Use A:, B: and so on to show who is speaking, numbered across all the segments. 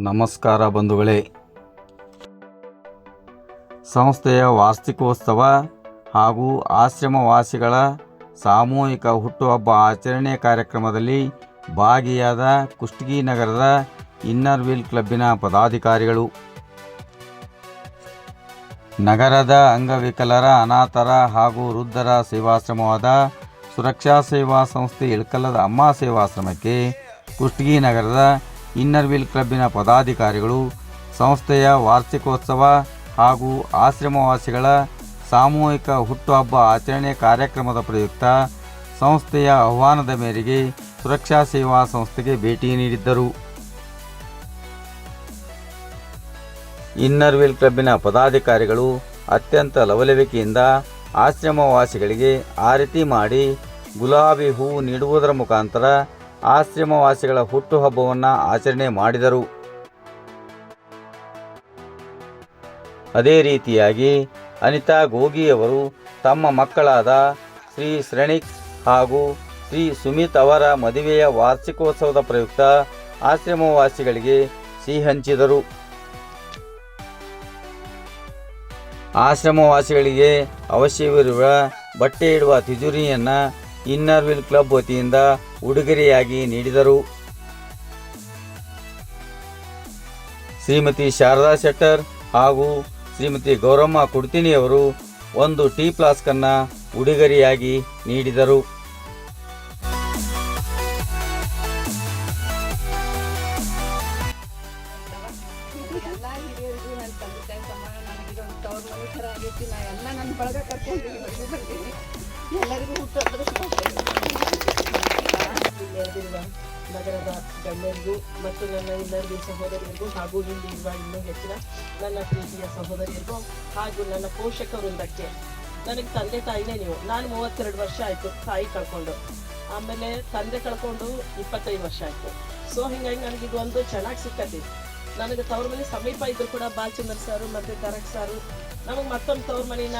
A: ನಮಸ್ಕಾರ ಬಂಧುಗಳೇ. ಸಂಸ್ಥೆಯ ವಾರ್ಷಿಕೋತ್ಸವ ಹಾಗೂ ಆಶ್ರಮವಾಸಿಗಳ ಸಾಮೂಹಿಕ ಹುಟ್ಟುಹಬ್ಬ ಆಚರಣೆ ಕಾರ್ಯಕ್ರಮದಲ್ಲಿ ಭಾಗಿಯಾದ ಕುಷ್ಟಗಿ ನಗರದ ಇನ್ನರ್ ವೀಲ್ ಕ್ಲಬ್ಬಿನ ಪದಾಧಿಕಾರಿಗಳು. ನಗರದ ಅಂಗವಿಕಲರ, ಅನಾಥರ ಹಾಗೂ ವೃದ್ಧರ ಸೇವಾಶ್ರಮವಾದ ಸುರಕ್ಷಾ ಸೇವಾ ಸಂಸ್ಥೆ ಇಳಕಲ್ಲದ ಅಮ್ಮ ಸೇವಾಶ್ರಮಕ್ಕೆ ಕುಷ್ಟಗಿ ನಗರದ ಇನ್ನರ್ ವೀಲ್ ಕ್ಲಬ್ಬಿನ ಪದಾಧಿಕಾರಿಗಳು, ಸಂಸ್ಥೆಯ ವಾರ್ಷಿಕೋತ್ಸವ ಹಾಗೂ ಆಶ್ರಮವಾಸಿಗಳ ಸಾಮೂಹಿಕ ಹುಟ್ಟುಹಬ್ಬ ಆಚರಣೆ ಕಾರ್ಯಕ್ರಮದ ಪ್ರಯುಕ್ತ ಸಂಸ್ಥೆಯ ಆಹ್ವಾನದ ಮೇರೆಗೆ ಸುರಕ್ಷಾ ಸೇವಾ ಸಂಸ್ಥೆಗೆ ಭೇಟಿ ನೀಡಿದ್ದರು. ಇನ್ನರ್ ವೀಲ್ ಕ್ಲಬ್ಬಿನ ಪದಾಧಿಕಾರಿಗಳು ಅತ್ಯಂತ ಲವಲವಿಕೆಯಿಂದ ಆಶ್ರಮವಾಸಿಗಳಿಗೆ ಆರತಿ ಮಾಡಿ ಗುಲಾಬಿ ಹೂವು ನೀಡುವುದರ ಮುಖಾಂತರ ಆಶ್ರಮವಾಸಿಗಳ ಹುಟ್ಟುಹಬ್ಬವನ್ನು ಆಚರಣೆ ಮಾಡಿದರು. ಅದೇ ರೀತಿಯಾಗಿ ಅನಿತಾ ಗೋಗಿಯವರು ತಮ್ಮ ಮಕ್ಕಳಾದ ಶ್ರೀ ಶ್ರೇಣಿಕ್ ಹಾಗೂ ಶ್ರೀ ಸುಮಿತ್ ಅವರ ಮದುವೆಯ ವಾರ್ಷಿಕೋತ್ಸವದ ಪ್ರಯುಕ್ತ ಆಶ್ರಮವಾಸಿಗಳಿಗೆ ಸಿಹಿ ಹಂಚಿದರು. ಆಶ್ರಮವಾಸಿಗಳಿಗೆ ಅವಶ್ಯವಿರುವ ಬಟ್ಟೆ ಇಡುವ ತಿಜೋರಿಯನ್ನು ಇನ್ನರ್ ವೀಲ್ ಕ್ಲಬ್ ವತಿಯಿಂದ ಉಡುಗೊರೆಯಾಗಿ ನೀಡಿದರು. ಶ್ರೀಮತಿ ಶಾರದಾ ಶೆಟ್ಟರ್ ಹಾಗೂ ಶ್ರೀಮತಿ ಗೌರಮ್ಮ ಕುಡ್ತಿನಿಯವರು ಒಂದು ಟೀ ಫ್ಲಾಸ್ಕನ್ನು ಉಡುಗೊರೆಯಾಗಿ ನೀಡಿದರು.
B: ಎಲ್ಲ ನನ್ನ ಬಳಗ ಕರ್ಕೊಂಡು ಎಲ್ಲರಿಗೂ ಹುಟ್ಟು
C: ಶುಭಾಶಯಗಳು ನಗರದ ಗಣ್ಯರಿಗೂ ಮತ್ತು ನನ್ನ ಇನ್ನೊಂದು ಸಹೋದರಿಗೂ ಹಾಗೂ ಇಲ್ಲಿ ಇರುವ ಇನ್ನೂ ಹೆಚ್ಚಿನ ನನ್ನ ಪ್ರೀತಿಯ ಸಹೋದರಿಯರಿಗೂ ಹಾಗೂ ನನ್ನ ಪೋಷಕ ವೃಂದಕ್ಕೆ ನನಗೆ ತಂದೆ ತಾಯಿನೇ ನೀವು. ನಾನು ಮೂವತ್ತೆರಡು ವರ್ಷ ಆಯಿತು ತಾಯಿ ಕಳ್ಕೊಂಡು. ಆಮೇಲೆ ತಂದೆ ಕಳ್ಕೊಂಡು ಇಪ್ಪತ್ತೈದು ವರ್ಷ ಆಯಿತು. ಸೊ ಹಿಂಗಾಗಿ ನನಗೆ ಒಂದು ಚೆನ್ನಾಗಿ ಸಿಕ್ಕತಿ. ನನಗೆ ತವ್ರ ಮನೆ ಸಮೀಪ ಇದ್ರು ಕೂಡ ಬಾಲಚಂದ್ರ ಸಾರು ಮತ್ತು ತರಕ್ ಸಾರು. ನಮಗೆ ಮತ್ತೊಂದು ತವ್ರ ಮನೆನ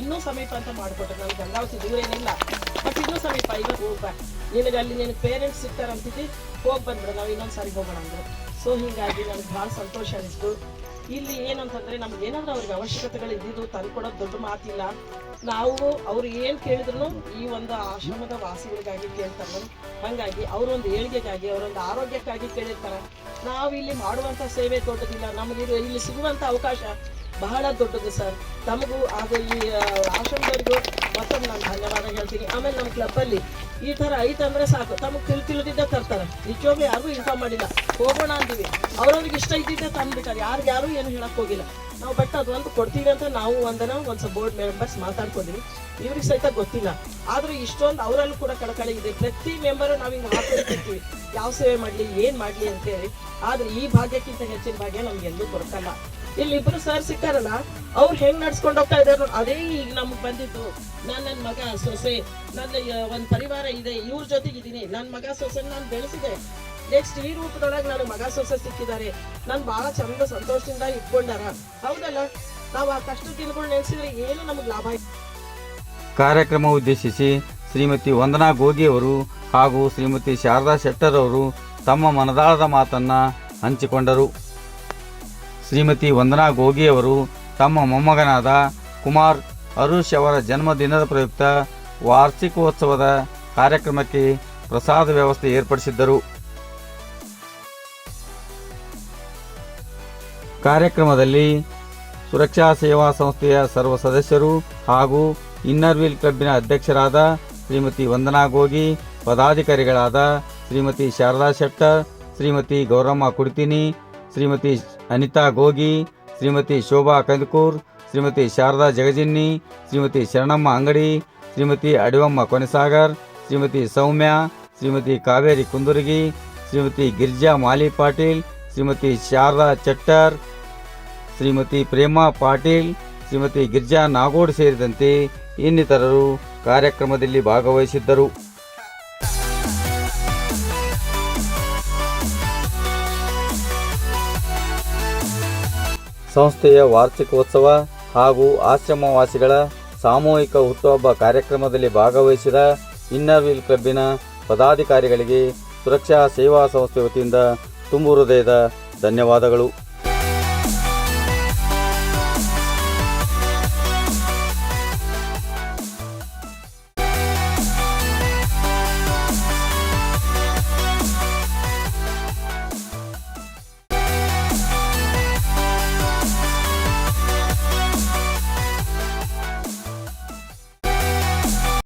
C: ಇನ್ನೂ ಸಮೀಪ ಅಂತ ಮಾಡಿಕೊಟ್ರು. ನಮ್ಗೆ ಗಂಗಾವತಿ ದೂರ ಏನಿಲ್ಲ. ಬಟ್ ಇನ್ನೂ ಸಮೀಪ ಈಗ ಹೋಗ್ಬಾ. ನಿನಗೆ ಅಲ್ಲಿ ನಿನ್ನ ಪೇರೆಂಟ್ಸ್ ಸಿಗ್ತಾರಂತಿದ್ದಿ, ಹೋಗಿ ಬಂದ್ಬಿಡು. ನಾವು ಇನ್ನೊಂದು ಸಾರಿ ಹೋಗೋಣ ಅಂದರು. ಸೊ ಹೀಗಾಗಿ ನನಗೆ ಭಾಳ ಸಂತೋಷ ಅನಿಸ್ತು. ಇಲ್ಲಿ ಏನಂತಂದ್ರೆ ನಮ್ಗೆ ಏನಾದ್ರೂ ಅವ್ರಿಗೆ ಅವಶ್ಯಕತೆಗಳು ಇದ್ದಿದ್ದು ತಂದ್ಕೊಡೋದು ದೊಡ್ಡ ಮಾತಿಲ್ಲ. ನಾವು ಅವ್ರು ಏನು ಕೇಳಿದ್ರು ಈ ಒಂದು ಆಶ್ರಮದ ವಾಸಿಗಳಿಗಾಗಿ ಕೇಳ್ತಾರೆ ಹಂಗಾಗಿ ಅವರೊಂದು ಏಳಿಗೆಗಾಗಿ ಅವರೊಂದು ಆರೋಗ್ಯಕ್ಕಾಗಿ ಕೇಳಿರ್ತಾರೆ. ನಾವು ಇಲ್ಲಿ ಮಾಡುವಂಥ ಸೇವೆ ದೊಡ್ಡದಿಲ್ಲ. ನಮಗೆ ಇಲ್ಲಿ ಸಿಗುವಂಥ ಅವಕಾಶ ಬಹಳ ದೊಡ್ಡದು ಸರ್. ತಮಗೂ ಆಗ ಈ ಆಶ್ರಮದವರಿಗೂ ಮತ್ತೊಂದು ನಾನು ಧನ್ಯವಾದ ಹೇಳ್ತೀನಿ. ಆಮೇಲೆ ನಮ್ಮ ಕ್ಲಬ್ಬಲ್ಲಿ ಈ ಐತೆ ಅಂದ್ರೆ ಸಾಕು. ತಮಗೆ ತಿಳಿ ತಿಳಿದಿದ್ದ ತರ್ತಾರೆ. ನಿಜವಾಗ್ಲೂ ಯಾರಿಗೂ ಇನ್ಫಾರ್ಮ್ ಮಾಡಿಲ್ಲ. ಹೋಗೋಣ ಅಂತೀವಿ ಅವ್ರವ್ರಿಗೆ ಇಷ್ಟ ಇದ್ದಿದ್ದೆ ತಂದ್ಬಿಟ್ಟಾರೆ. ಯಾರು ಯಾರು ಏನು ಹೇಳಕ್ ಹೋಗಿಲ್ಲ. ನಾವು ಬಟ್ ಅದು ಒಂದು ಕೊಡ್ತೀವಿ ಅಂತ ನಾವು ಒಂದನ ಒಂದು ಬೋರ್ಡ್ ಮೆಂಬರ್ಸ್ ಮಾತಾಡ್ಕೊಂಡಿವಿ. ಇವ್ರಿಗೆ ಸಹಿತ ಗೊತ್ತಿಲ್ಲ. ಆದ್ರೂ ಇಷ್ಟೊಂದು ಅವರಲ್ಲೂ ಕೂಡ ಕಳಕಳಿ ಇದೆ. ಪ್ರತಿ ಮೆಂಬರು ನಾವು ಹಿಂಗೆ ಹಾಕೊಂಡಿರ್ತೀವಿ ಯಾವ ಸೇವೆ ಏನ್ ಏನು ಅಂತ ಹೇಳಿ ಆದ್ರೆ ಈ ಭಾಗ್ಯಕ್ಕಿಂತ ಹೆಚ್ಚಿನ ಭಾಗ್ಯ ನಮ್ಗೆ ಎಲ್ಲೂ ದೊರಕಲ್ಲ. ಇಲ್ಲಿ ಇಬ್ರು ಸರ್ ಸಿಕ್ಕಾರಲ್ಲ ಅವ್ರು ಹೆಂಗ್ ನಡ್ಸ್ಕೊಂಡು ಹೋಗ್ತಾ ನೋಡಿ, ಅದೇ ಈಗ ನಮ್ಗೆ ಬಂದಿತ್ತು. ನಾನು ನನ್ನ ಮಗ ಸೊಸೆ ನನ್ನ ಒಂದು ಪರಿವಾರ ಇದೆ ಇವ್ರ ಜೊತೆಗೆ ಇದೀನಿ ನನ್ನ ಮಗ ಸೊಸೆ ನಾನು ಬೆಳೆಸಿದೆ. ನೆಕ್ಸ್ಟ್ ಈ ರೂಪದೊಳಗೆ ನನಗೆ ಮಗ ಸೊಸೆ ಸಿಕ್ಕಿದ್ದಾರೆ. ನಾನು ಬಹಳ ಚಂದ ಸಂತೋಷದಿಂದ ಇಟ್ಕೊಂಡಾರ. ಹೌದಲ್ಲ? ನಾವು ಆ ಕಷ್ಟ ದಿನಗಳು ನೆನೆಸಿದ್ರೆ ಏನು ನಮಗೆ ಲಾಭ.
A: ಕಾರ್ಯಕ್ರಮ ಉದ್ದೇಶಿಸಿ ಶ್ರೀಮತಿ ವಂದನಾ ಗೋಗಿಯವರು ಹಾಗೂ ಶ್ರೀಮತಿ ಶಾರದಾ ಶೆಟ್ಟರ್ ಅವರು ತಮ್ಮ ಮನದಾಳದ ಮಾತನ್ನು ಹಂಚಿಕೊಂಡರು. ಶ್ರೀಮತಿ ವಂದನಾ ಗೋಗಿಯವರು ತಮ್ಮ ಮೊಮ್ಮಗನಾದ ಕುಮಾರ್ ಅರುಷ್ ಅವರ ಜನ್ಮದಿನದ ಪ್ರಯುಕ್ತ ವಾರ್ಷಿಕೋತ್ಸವದ ಕಾರ್ಯಕ್ರಮಕ್ಕೆ ಪ್ರಸಾದ ವ್ಯವಸ್ಥೆ ಏರ್ಪಡಿಸಿದ್ದರು. ಕಾರ್ಯಕ್ರಮದಲ್ಲಿ ಸುರಕ್ಷಾ ಸೇವಾ ಸಂಸ್ಥೆಯ ಸರ್ವ ಸದಸ್ಯರು ಹಾಗೂ ಇನ್ನರ್ ವೀಲ್ ಕ್ಲಬ್ಬಿನ ಅಧ್ಯಕ್ಷರಾದ ಶ್ರೀಮತಿ ವಂದನಾ ಗೋಗಿ, ಪದಾಧಿಕಾರಿಗಳಾದ ಶ್ರೀಮತಿ ಶಾರದಾ ಶೆಟ್ಟರ್, ಶ್ರೀಮತಿ ಗೌರಮ್ಮ ಕುಡ್ತಿನಿ, ಶ್ರೀಮತಿ ಅನಿತಾ ಗೋಗಿ, ಶ್ರೀಮತಿ ಶೋಭಾ ಕಂದಕೂರ್, ಶ್ರೀಮತಿ ಶಾರದಾ ಜಗಜಿನ್ನಿ, ಶ್ರೀಮತಿ ಶರಣಮ್ಮ ಅಂಗಡಿ, ಶ್ರೀಮತಿ ಅಡಿವಮ್ಮ ಕೊನೆಸಾಗರ್, ಶ್ರೀಮತಿ ಸೌಮ್ಯ, ಶ್ರೀಮತಿ ಕಾವೇರಿ ಕುಂದುರ್ಗಿ, ಶ್ರೀಮತಿ ಗಿರ್ಜಾ ಮಾಲಿ ಪಾಟೀಲ್, ಶ್ರೀಮತಿ ಶಾರದಾ ಚಟ್ಟರ್, ಶ್ರೀಮತಿ ಪ್ರೇಮಾ ಪಾಟೀಲ್, ಶ್ರೀಮತಿ ಗಿರ್ಜಾ ನಾಗೋಡ್ ಸೇರಿದಂತೆ ಇನ್ನಿತರರು ಕಾರ್ಯಕ್ರಮದಲ್ಲಿ ಭಾಗವಹಿಸಿದ್ದರು. ಸಂಸ್ಥೆಯ ವಾರ್ಷಿಕೋತ್ಸವ ಹಾಗೂ ಆಶ್ರಮವಾಸಿಗಳ ಸಾಮೂಹಿಕ ಹುಟ್ಟುಹಬ್ಬ ಕಾರ್ಯಕ್ರಮದಲ್ಲಿ ಭಾಗವಹಿಸಿದ ಇನ್ನರ್ ವೀಲ್ ಕ್ಲಬ್ಬಿನ ಪದಾಧಿಕಾರಿಗಳಿಗೆ ಸುರಕ್ಷಾ ಸೇವಾ ಸಂಸ್ಥೆ ವತಿಯಿಂದ ತುಂಬು ಹೃದಯದ ಧನ್ಯವಾದಗಳು.